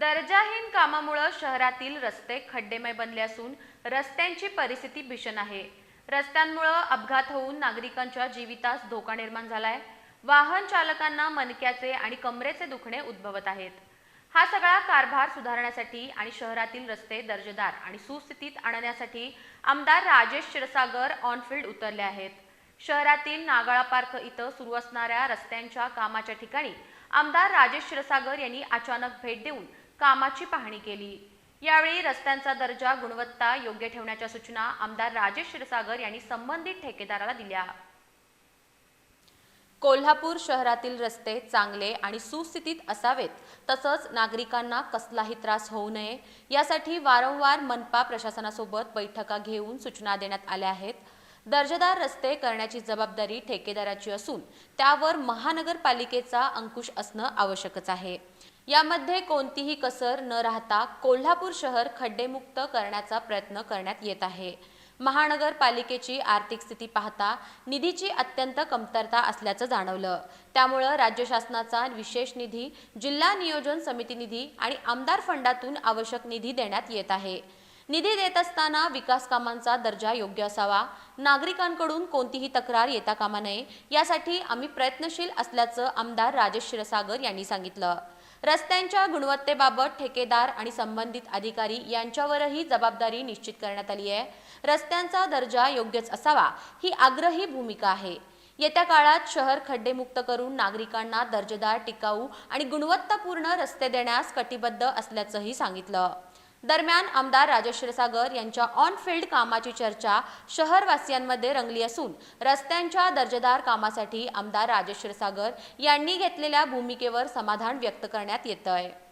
दर्जाहीन कामामुळे शहरातील रस्ते खड्डेमय बनले असून रस्त्यांची परिस्थिती भीषण आहे. रस्त्यांमुळे अपघात होऊन नागरिकांच्या जीवितास धोका निर्माण झालाय. वाहन चालकांना मनक्याचे आणि कमरेचे दुखणे उद्भवत आहेत. हा सगळा कारभार सुधारण्यासाठी आणि शहरातील रस्ते दर्जेदार आणि सुस्थितीत आणण्यासाठी आमदार राजेश क्षीरसागर ऑनफिल्ड उतरले आहेत. शहरातील नागाळा पार्क इथं सुरू असणाऱ्या रस्त्यांच्या कामाच्या ठिकाणी आमदार राजेश क्षीरसागर यांनी अचानक भेट देऊन कामाची पाहणी केली. यावेळी रस्त्यांचा दर्जा गुणवत्ता योग्य ठेवण्याच्या सूचना आमदार राजेश क्षीरसागर यांनी संबंधित ठेकेदाराला दिल्या. कोल्हापूर शहरातील रस्ते चांगले आणि सुस्थितीत असावेत तसंच नागरिकांना कसलाही त्रास होऊ नये यासाठी वारंवार मनपा प्रशासनासोबत बैठका घेऊन सूचना देण्यात आल्या आहेत. दर्जेदार रस्ते करण्याची जबाबदारी ठेकेदाराची असून त्यावर महानगरपालिकेचा अंकुश असणं आवश्यकच आहे. यामध्ये कोणतीही कसर न राहता कोल्हापूर शहर खड्डेमुक्त करण्याचा प्रयत्न करण्यात येत आहे. महानगरपालिकेची आर्थिक स्थिती पाहता निधीची अत्यंत कमतरता असल्याचं जाणवलं. त्यामुळं राज्य शासनाचा विशेष निधी जिल्हा नियोजन समिती निधी आणि आमदार फंडातून आवश्यक निधी देण्यात येत आहे. निधी देत असताना विकास कामांचा दर्जा योग्य असावा नागरिकांकडून कोणतीही तक्रार येता कामा नये यासाठी आम्ही प्रयत्नशील असल्याचं आमदार राजेश क्षीरसागर यांनी सांगितलं. रस्त्यांच्या गुणवत्तेबाबत ठेकेदार आणि संबंधित अधिकारी यांच्यावरही जबाबदारी निश्चित करण्यात आली आहे. रस्त्यांचा दर्जा योग्यच असावा ही आग्रही भूमिका आहे. येत्या काळात शहर खड्डेमुक्त करून नागरिकांना दर्जेदार टिकाऊ आणि गुणवत्तापूर्ण रस्ते देण्यास कटिबद्ध असल्याचंही सांगितलं. दरम्यान आमदार राजेश क्षीरसागर यांच्या ऑन फील्ड कामाची चर्चा शहरवासियांमध्ये रंगली असून रस्त्यांच्या दर्जेदार कामासाठी आमदार राजेश क्षीरसागर यांनी घेतलेल्या भूमिकेवर समाधान व्यक्त करण्यात येत आहे